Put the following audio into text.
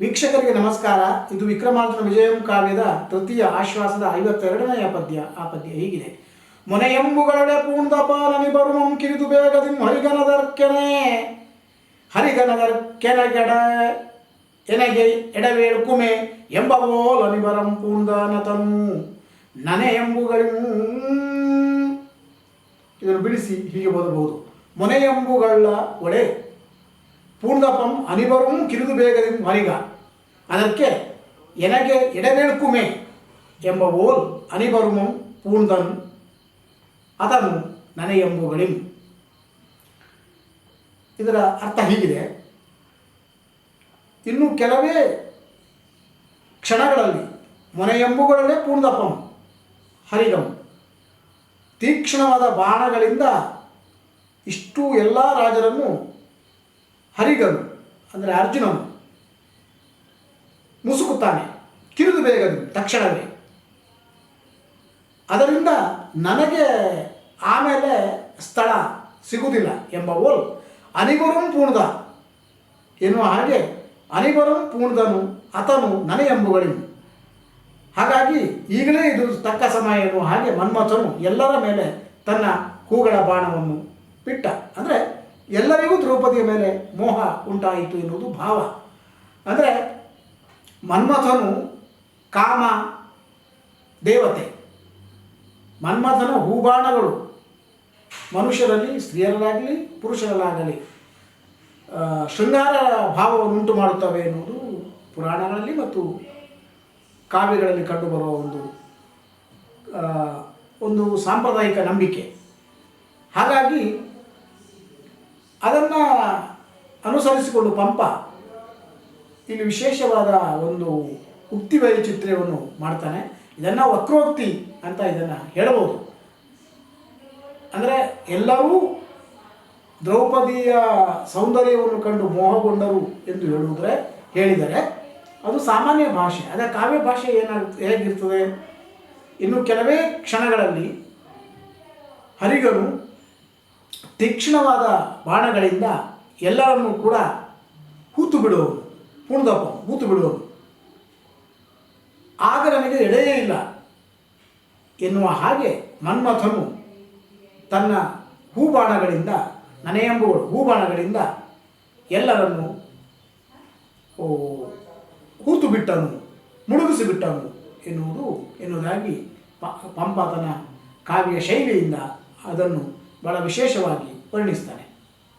ವೀಕ್ಷಕರಿಗೆ ನಮಸ್ಕಾರ. ಇದು ವಿಕ್ರಮಾರ್ಜುನ ವಿಜಯಂ ಕಾವ್ಯದ ತೃತೀಯ ಆಶ್ವಾಸದ ಐವತ್ತೆರಡನೆಯ ಪದ್ಯ ಆ ಪದ್ಯ ಹೀಗಿದೆ. ಮೊನೆಯಂಬುಗಳಡೆ ಪೂರ್ಣದಪ ಪಾಲನಿ ಬರುಮಂ ಕಿರಿದು ಬೇಗದಿಂ ಹರಿಗನದರ್ಕೆನೆ. ಹರಿಗನದರ್ಕೆನಗೆಡ ಎನಗೆ ಕುಮೆ ಎಂಬವೋಲ್ ಅನಿಬರಂ ಪೂರ್ಣನತನು ನನೆ ಎಂಬುಗಳಿಂ ಇದನ್ನು ಬಿಡಿಸಿ ಹೀಗೆ ಬರಬಹುದು ಮೊನೆಯಂಬುಗಳ ಒಡೆ ಪೂರ್ಣಪಂ ಅನಿವರೂ ಕಿರಿದು ಬೇಗದಿಂದ ಮರಿಗ ಅದಕ್ಕೆ ಎನಗೆ ಎಡವೇಳ್ಕುಮೆ ಎಂಬ ಓಲ್ ಅನಿಬರುಮಂ ಪೂರ್ಣನ್ ಅದನ್ನು ನನಯಂಬುಗಳಿಂ. ಇದರ ಅರ್ಥ ಹೀಗಿದೆ. ಇನ್ನು ಕೆಲವೇ ಕ್ಷಣಗಳಲ್ಲಿ ಮೊನೆಯಂಬುಗಳಲ್ಲೇ ಪೂರ್ಣಪಂ, ಹರಿಗಂ. ತೀಕ್ಷ್ಣವಾದ ಬಾಣಗಳಿಂದ ಇಷ್ಟು ಎಲ್ಲ ರಾಜರನ್ನು ಹರಿಗನು, ಅಂದರೆ ಅರ್ಜುನನು. ಮುಸುಕುತ್ತಾನೆ. ಕಿರಿದು ಬೇಗನು ತಕ್ಷಣವೇ. ಅದರಿಂದ ನನಗೆ ಆಮೇಲೆ ಸ್ಥಳ ಸಿಗುವುದಿಲ್ಲ ಎಂಬ ಓಲ್ ಅನಿಬರಂ ಪೂರ್ಣದ. ಎನ್ನುವ ಹಾಗೆ ಅನಿಬರಂ ಪೂರ್ಣದನು ಆತನು ನನಗೆಂಬುಗಳಿವು ಹಾಗಾಗಿ ಈಗಲೇ ಇದು ತಕ್ಕ ಸಮಯ ಎನ್ನುವ ಹಾಗೆ ಮನ್ಮಥನು ಎಲ್ಲರ ಮೇಲೆ ತನ್ನ ಹೂಗಳ ಬಾಣವನ್ನು ಬಿಟ್ಟ. ಅಂದರೆ ಎಲ್ಲರಿಗೂ ದ್ರೌಪದಿಯ ಮೇಲೆ ಮೋಹ ಉಂಟಾಯಿತು ಎನ್ನುವುದು ಭಾವ. ಅಂದರೆ ಮನ್ಮಥನು ಕಾಮ ದೇವತೆ. ಮನ್ಮಥನ ಹೂಬಾಣಗಳು. ಮನುಷ್ಯರಲ್ಲಿ, ಸ್ತ್ರೀಯರಲ್ಲಾಗಲಿ, ಪುರುಷರಲ್ಲಾಗಲಿ ಶೃಂಗಾರ ಭಾವವನ್ನು ಉಂಟು ಮಾಡುತ್ತವೆ ಎನ್ನುವುದು ಪುರಾಣಗಳಲ್ಲಿ ಮತ್ತು ಕಾವ್ಯಗಳಲ್ಲಿ ಕಂಡುಬರುವ ಒಂದು ಒಂದು ಸಾಂಪ್ರದಾಯಿಕ ನಂಬಿಕೆ. ಹಾಗಾಗಿ ಅದನ್ನು ಅನುಸರಿಸಿಕೊಂಡು ಪಂಪ ಇಲ್ಲಿ ವಿಶೇಷವಾದ ಒಂದು ಉಕ್ತಿ ವೈಚಿತ್ರ್ಯವನ್ನು ಮಾಡ್ತಾನೆ. ಇದನ್ನು ವಕ್ರೋಕ್ತಿ ಅಂತ ಇದನ್ನು ಹೇಳಬಹುದು ಅಂದರೆ ಎಲ್ಲರೂ ದ್ರೌಪದಿಯ ಸೌಂದರ್ಯವನ್ನು ಕಂಡು ಮೋಹಗೊಂಡರು ಎಂದು ಹೇಳುವುದರೆ ಹೇಳಿದರೆ ಅದು ಸಾಮಾನ್ಯ ಭಾಷೆ. ಅದೇ ಕಾವ್ಯ ಭಾಷೆ ಏನಾಗುತ್ತೆ, ಹೇಗಿರ್ತದೆ? ಇನ್ನು ಕೆಲವೇ ಕ್ಷಣಗಳಲ್ಲಿ ಹರಿಗನು ತೀಕ್ಷ್ಣವಾದ ಬಾಣಗಳಿಂದ ಎಲ್ಲರನ್ನೂ ಕೂಡ ಹೂತು ಬಿಡುವನು. ಪೂರ್ಣದಪ್ಪ ಮೂತು ಬಿಡುವನು. ಆಗ ನನಗೆ ಎಡೆಯೇ ಇಲ್ಲ. ಎನ್ನುವ ಹಾಗೆ ಮನ್ಮಥನು ತನ್ನ ಹೂಬಾಣಗಳಿಂದ ನನೆಯಂಬುಗಳು ಹೂಬಾಣಗಳಿಂದ ಎಲ್ಲರನ್ನು ಹೂತು ಬಿಟ್ಟನು ಮುಳುಗಿಸಿಬಿಟ್ಟನು ಎನ್ನುವುದು, ಎನ್ನುವುದಾಗಿ ಪ ಪಂಪ ತನ್ನ ಕಾವ್ಯ ಶೈಲಿಯಿಂದ ಅದನ್ನು ಬಹಳ ವಿಶೇಷವಾಗಿ ವರ್ಣಿಸ್ತಾನೆ.